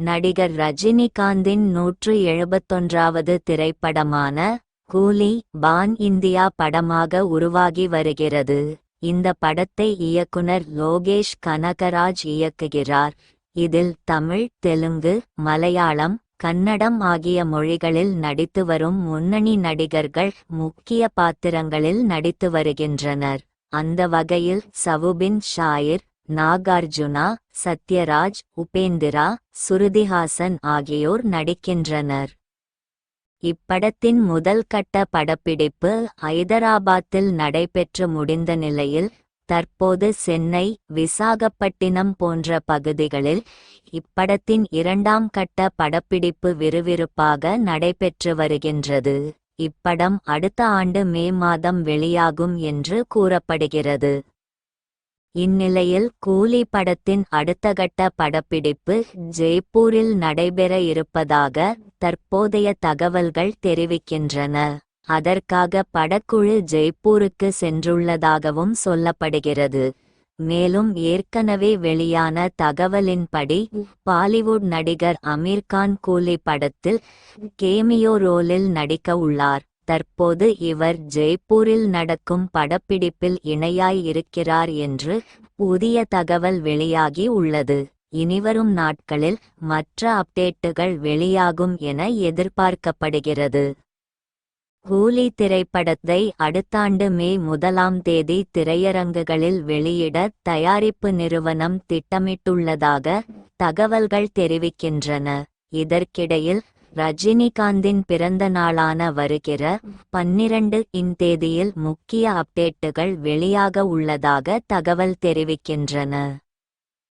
நடிகர் ரஜினிகாந்தின் நூற்று எழுபத்தொன்றாவது திரைப்படமான கூலி பான் இந்தியா படமாக உருவாகி வருகிறது. இந்த படத்தை இயக்குனர் லோகேஷ் கனகராஜ் இயக்குகிறார். இதில் தமிழ் தெலுங்கு மலையாளம் கன்னடம் ஆகிய மொழிகளில் நடித்து வரும் முன்னணி நடிகர்கள் முக்கிய பாத்திரங்களில் நடித்து வருகின்றனர். அந்த வகையில் சவுபின் ஷாயிர் நாகார்ஜுனா சத்யராஜ் உபேந்திரா சுருதிஹாசன் ஆகியோர் நடிக்கின்றனர். இப்படத்தின் முதல் கட்ட படப்பிடிப்பு ஐதராபாத்தில் நடைபெற்று முடிந்த நிலையில் தற்போது சென்னை விசாகப்பட்டினம் போன்ற பகுதிகளில் இப்படத்தின் இரண்டாம் கட்ட படப்பிடிப்பு விறுவிறுப்பாக நடைபெற்று வருகின்றது. இப்படம் அடுத்த ஆண்டு மே மாதம் வெளியாகும் என்று கூறப்படுகிறது. இந்நிலையில் கூலி படத்தின் அடுத்த கட்ட படப்பிடிப்பு ஜெய்ப்பூரில் நடைபெற இருப்பதாக தற்போதைய தகவல்கள் தெரிவிக்கின்றன. அதற்காக படக்குழு ஜெய்ப்பூருக்கு சென்றுள்ளதாகவும் சொல்லப்படுகிறது. மேலும் ஏற்கனவே வெளியான தகவலின்படி பாலிவுட் நடிகர் அமீர்கான் கூலி படத்தில் கேமியோ ரோலில் நடிக்க உள்ளார். தற்போது இவர் ஜெய்ப்பூரில் நடக்கும் படப்பிடிப்பில் இணையாய் இருக்கிறார் என்று புதிய தகவல் வெளியாகி உள்ளது. இனிவரும் நாட்களில் மற்ற அப்டேட்டுகள் வெளியாகும் என எதிர்பார்க்கப்படுகிறது. கூலி திரைப்படத்தை அடுத்தாண்டு மே முதலாம் தேதி திரையரங்குகளில் வெளியிட தயாரிப்பு நிறுவனம் திட்டமிட்டுள்ளதாக தகவல்கள் தெரிவிக்கின்றன. இதற்கிடையில் ரஜினிகாந்தின் பிறந்த நாளான வருகிற பன்னிரண்டு இன் தேதியில் முக்கிய அப்டேட்டுகள் வெளியாக உள்ளதாக தகவல் தெரிவிக்கின்றன.